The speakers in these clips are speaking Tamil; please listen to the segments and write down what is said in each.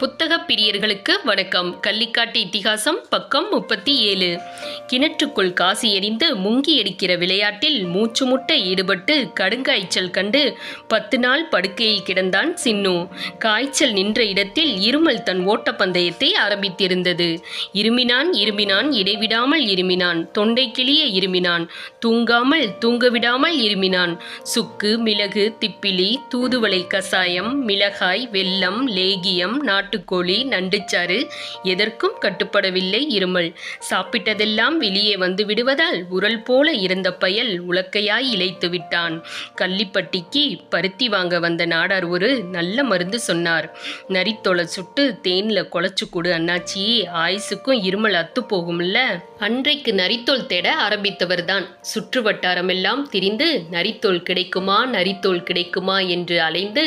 புத்தக பிரியர்களுக்கு வணக்கம். கள்ளிக்காட்டு இத்திகாசம் பக்கம் முப்பத்தி ஏழு. கிணற்றுக்குள் காசி எறிந்து முங்கி எடுக்கிற விளையாட்டில் மூச்சு முட்ட ஈடுபட்டு கடுங்காய்ச்சல் கண்டு பத்து நாள் படுக்கையில் கிடந்தான் சின்னு. காய்ச்சல் நின்ற இடத்தில் இருமல் தன் ஓட்டப்பந்தயத்தை ஆரம்பித்திருந்தது. இருமினான் இருமினான் இடைவிடாமல் இருமினான். தொண்டை கிளிய இருமினான். தூங்காமல் தூங்கவிடாமல் இருமினான். சுக்கு மிளகு திப்பிலி தூதுவளை கசாயம் மிளகாய் வெல்லம் லேகியம் நாட்டுக்கோழி நண்டுச்சாறு எதற்கும் கட்டுப்படவில்லை இருமல். சாப்பிட்டதெல்லாம் வெளியே வந்து விடுவதால் உரல் போல இருந்த பயல் உலக்கையாய் இழைத்து விட்டான். கள்ளிப்பட்டிக்கு பருத்தி வாங்க வந்த நாடார் ஒரு நல்ல மருந்து சொன்னார். நரித்தொலை சுட்டு தேனில் குழச்சு கொடு அண்ணாச்சி ஆயுசுக்கும் இருமல் அத்து போகும்ல. அன்றைக்கு நரித்தோல் தேட ஆரம்பித்தவர்தான் சுற்று வட்டாரமெல்லாம் திரிந்து நரித்தோல் கிடைக்குமா நரித்தோல் கிடைக்குமா என்று அலைந்து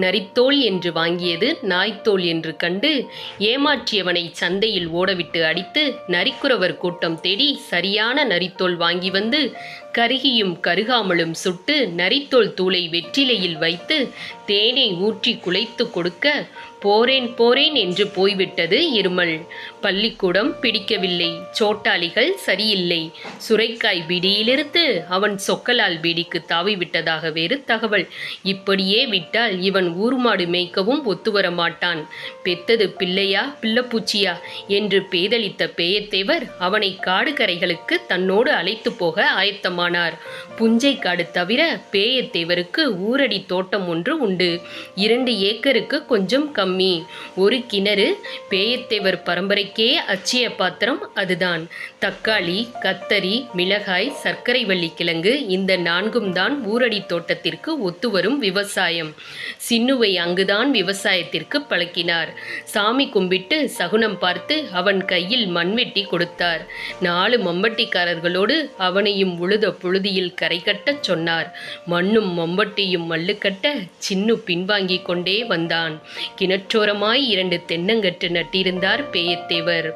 நரித்தோல் என்று வாங்கியது நாய்த்தோல் என்று கண்டு ஏமாற்றியவனை சந்தையில் ஓடவிட்டு அடித்து நரிக்குறவர் கூட்டம் தேடி சரியான நரித்தோல் வாங்கி வந்து கருகியும் கருகாமலும் சுட்டு நரித்தோல் தூளை வெற்றிலையில் வைத்து தேனை ஊற்றி குலைத்து கொடுக்க போறேன் போறேன் என்று போய்விட்டது இருமல். பள்ளிக்கூடம் பிடிக்கவில்லை. சோட்டாளிகள் சரியில்லை. சுரைக்காய் பிடியிலிருந்து அவன் சொக்கலால் பீடிக்கு தாவி விட்டதாக வேறு தகவல். இப்படியே விட்டால் இவன் ஊர்மாடு மேய்க்கவும் ஒத்துவர மாட்டான் பெத்தது பிள்ளையா பிள்ளப்பூச்சியா என்று பேதலித்த பேயத்தேவர் அவனை காடுகரைகளுக்கு தன்னோடு அழைத்து போக ஆயத்தமானார். புஞ்சை புஞ்சைக்காடு தவிர பேயத்தேவருக்கு ஊரடி தோட்டம் ஒன்று உண்டு. இரண்டு ஏக்கருக்கு கொஞ்சம் கம்மி. ஒரு கிணறு பேயத்தேவர் பரம்பரைக்கே அச்சிய பாத்திரம் அதுதான். தக்காளி கத்தரி மிளகாய் சர்க்கரை வள்ளி கிழங்கு இந்த நான்கும் தான் ஊரடி தோட்டத்திற்கு ஒத்துவரும் விவசாயம். சின்னுவை அங்குதான் விவசாயத்திற்கு பழக்கினார். சாமி கும்பிட்டு சகுனம் பார்த்து அவன் கையில் மண்வெட்டி கொடுத்தார். நாலு மம்பட்டிக்காரர்களோடு அவனையும் உழுத புழுதியில் கரை கட்டச் சொன்னார். மண்ணும் மம்பட்டியும் மல்லுக்கட்ட சின்னு பின்வாங்கி கொண்டே வந்தான். கிணற்றோரமாய் இரண்டு தென்னங்கட்டு நட்டிருந்தார் பேயத்தேவர்.